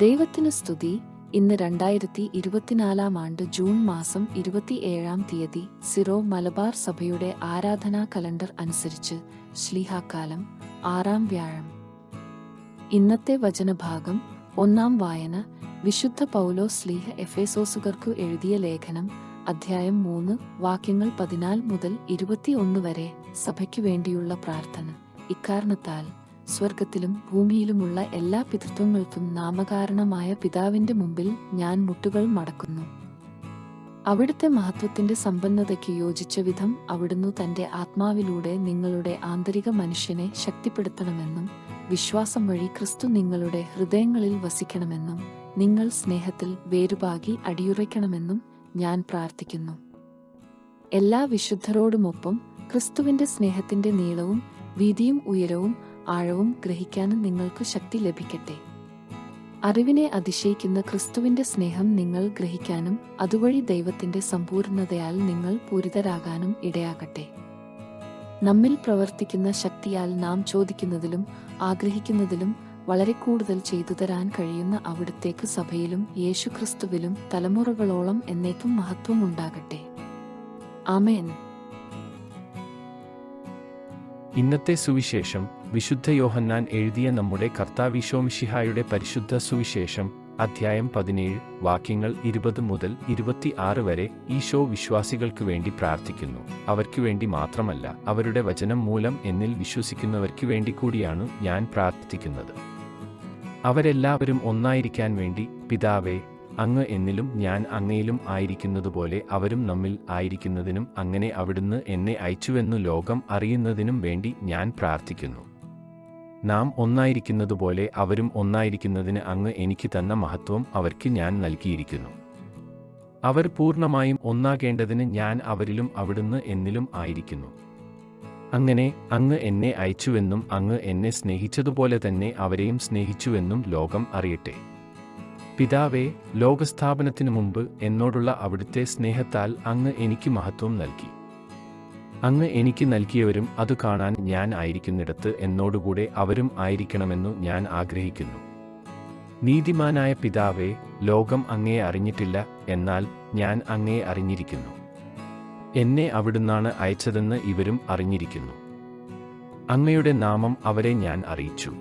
ദൈവത്തിന് സ്തുതി. ഇന്ന് രണ്ടായിരത്തി ഇരുപത്തിനാലാം ആണ്ട് ജൂൺ മാസം ഇരുപത്തിയേഴാം തീയതി സിറോ മലബാർ സഭയുടെ ആരാധനാ കലണ്ടർ അനുസരിച്ച് ശ്ലീഹാക്കാലം ആറാം വ്യാഴം. ഇന്നത്തെ വചനഭാഗം ഒന്നാം വായന. വിശുദ്ധ പൗലോ സ്ലീഹ എഫേസോസുകർക്കു എഴുതിയ ലേഖനം അധ്യായം മൂന്ന് വാക്യങ്ങൾ പതിനാല് മുതൽ ഇരുപത്തിയൊന്ന് വരെ സഭയ്ക്കു വേണ്ടിയുള്ള പ്രാർത്ഥന. ഇക്കാരണത്താൽ സ്വർഗത്തിലും ഭൂമിയിലുമുള്ള എല്ലാ പിതൃത്വങ്ങൾക്കും നാമകാരണമായ പിതാവിന്റെ മുമ്പിൽ ഞാൻ മുട്ടുകൾ മടക്കുന്നു. അവിടുത്തെ മഹത്വത്തിന്റെ സമ്പന്നതയ്ക്ക് യോജിച്ച വിധം അവിടുന്ന് തന്റെ ആത്മാവിലൂടെ നിങ്ങളുടെ ആന്തരിക മനുഷ്യനെ ശക്തിപ്പെടുത്തണമെന്നും വിശ്വാസം വഴി ക്രിസ്തു നിങ്ങളുടെ ഹൃദയങ്ങളിൽ വസിക്കണമെന്നും നിങ്ങൾ സ്നേഹത്തിൽ വേരുപാകി അടിയുറയ്ക്കണമെന്നും ഞാൻ പ്രാർത്ഥിക്കുന്നു. എല്ലാ വിശുദ്ധരോടുമൊപ്പം ക്രിസ്തുവിന്റെ സ്നേഹത്തിന്റെ നീളവും വീതിയും ഉയരവും ആഴവും ഗ്രഹിക്കാനും നിങ്ങൾക്ക് ശക്തി ലഭിക്കട്ടെ. അറിവിനെ അതിശയിക്കുന്ന ക്രിസ്തുവിന്റെ സ്നേഹം നിങ്ങൾ ഗ്രഹിക്കാനും അതുവഴി ദൈവത്തിന്റെ സമ്പൂർണതയാൽ നിങ്ങൾ പൂരിതരാകാനും ഇടയാകട്ടെ. നമ്മിൽ പ്രവർത്തിക്കുന്ന ശക്തിയാൽ നാം ചോദിക്കുന്നതിലും ആഗ്രഹിക്കുന്നതിലും വളരെ കൂടുതൽ ചെയ്തു തരാൻ കഴിയുന്ന അവിടുത്തേക്ക് സഭയിലും യേശുക്രിസ്തുവിലും തലമുറകളോളം എന്നേക്കും മഹത്വമുണ്ടാകട്ടെ ആമേൻ. ഇന്നത്തെ സുവിശേഷം വിശുദ്ധ യോഹന്നാൻ എഴുതിയ നമ്മുടെ കർത്താവിശോമിഷിഹായുടെ പരിശുദ്ധ സുവിശേഷം അധ്യായം പതിനേഴ് വാക്യങ്ങൾ ഇരുപത് മുതൽ ഇരുപത്തി ആറ് വരെ ഈശോ വിശ്വാസികൾക്ക് വേണ്ടി പ്രാർത്ഥിക്കുന്നു. അവർക്ക് വേണ്ടി മാത്രമല്ല അവരുടെ വചനം മൂലം എന്നിൽ വിശ്വസിക്കുന്നവർക്ക് വേണ്ടി കൂടിയാണ് ഞാൻ പ്രാർത്ഥിക്കുന്നത്. അവരെല്ലാവരും ഒന്നായിരിക്കാൻ വേണ്ടി പിതാവേ അങ്ങ് എന്നിലും ഞാൻ അങ്ങയിലും ആയിരിക്കുന്നതുപോലെ അവരും നമ്മിൽ ആയിരിക്കുന്നതിനും അങ്ങനെ അവിടുന്ന് എന്നെ അയച്ചുവെന്നു ലോകം അറിയുന്നതിനും വേണ്ടി ഞാൻ പ്രാർത്ഥിക്കുന്നു. നാം ഒന്നായിരിക്കുന്നതുപോലെ അവരും ഒന്നായിരിക്കുന്നതിന് അങ്ങ് എനിക്ക് തന്ന മഹത്വം അവർക്ക് ഞാൻ നൽകിയിരിക്കുന്നു. അവർ പൂർണമായും ഒന്നാകേണ്ടതിന് ഞാൻ അവരിലും അവിടുന്ന് എന്നിലും ആയിരിക്കുന്നു. അങ്ങനെ അങ്ങ് എന്നെ അയച്ചുവെന്നും അങ്ങ് എന്നെ സ്നേഹിച്ചതുപോലെ തന്നെ അവരെയും സ്നേഹിച്ചുവെന്നും ലോകം അറിയട്ടെ. പിതാവേ ലോകസ്ഥാപനത്തിനു മുമ്പ് എന്നോടുള്ള അവിടുത്തെ സ്നേഹത്താൽ അങ്ങ് എനിക്ക് മഹത്വം നൽകി. അങ്ങ് എനിക്ക് നൽകിയവരും അത് കാണാൻ ഞാൻ ആയിരിക്കുന്നിടത്ത് എന്നോടുകൂടെ അവരും ആയിരിക്കണമെന്നു ഞാൻ ആഗ്രഹിക്കുന്നു. നീതിമാനായ പിതാവേ ലോകം അങ്ങയെ അറിഞ്ഞിട്ടില്ല എന്നാൽ ഞാൻ അങ്ങയെ അറിഞ്ഞിരിക്കുന്നു. എന്നെ അവിടുന്നാണ് അയച്ചതെന്ന് ഇവരും അറിഞ്ഞിരിക്കുന്നു. അങ്ങയുടെ നാമം അവരെ ഞാൻ അറിയിച്ചു.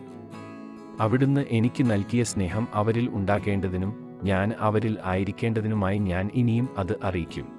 അവിടുന്ന് എനിക്ക് നൽകിയ സ്നേഹം അവരിൽ ഉണ്ടാകേണ്ടതിനും ഞാൻ അവരിൽ ആയിരിക്കേണ്ടതിനുമായി ഞാൻ ഇനിയും അത് അറിയിക്കും.